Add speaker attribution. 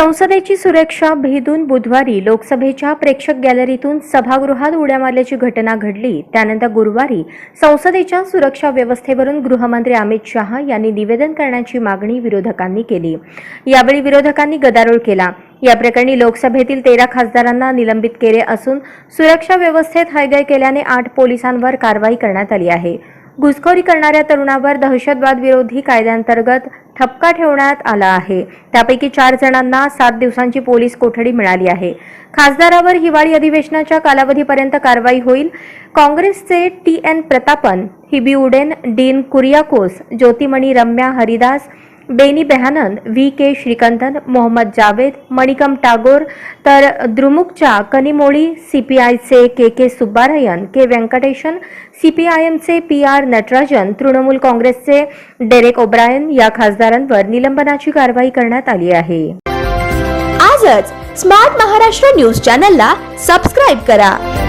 Speaker 1: संसदेची सुरक्षा भेदून बुधवारी लोकसभेच्या प्रेक्षक गॅलरीतून सभागृहात उड्या मारल्याची घटना घडली. त्यानंतर गुरुवारी संसदेच्या सुरक्षा व्यवस्थेवरून गृहमंत्री अमित शहा यांनी निवेदन करण्याची मागणी विरोधकांनी केली. यावेळी विरोधकांनी गदारोळ केला. या प्रकरणी लोकसभेतील तेरा खासदारांना निलंबित केले असून सुरक्षा व्यवस्थेत हयगय केल्याने आठ पोलिसांवर कारवाई करण्यात आली आहे. घुसखोरी करणाऱ्या तरुणावर दहशतवाद विरोधी कायद्यांतर्गत ठपका ठेवण्यात आला आहे. त्यापैकी चार जणांना सात दिवसांची पोलीस कोठडी मिळाली आहे. खासदारावर हिवाळी अधिवेशनाच्या कालावधीपर्यंत कारवाई होईल. काँग्रेसचे T N Prathapan Hibi Eden Dean Kuriakose Jothimani Ramya Haridas Benny Behanan V. K. Sreekandan Mohammed Javed Manickam Tagore तर द्रुमुकच्या Kanimozhi सीपीआयचे K. K. Subbarayan K. Venkatesan सीपीआयएमचे P R Natarajan Trinamool काँग्रेसचे डेरेक ओब्रायन या खासदारांवर निलंबनाची कारवाई करण्यात आली आहे.
Speaker 2: आजच स्मार्ट महाराष्ट्र न्यूज चॅनलला सबस्क्राईब करा.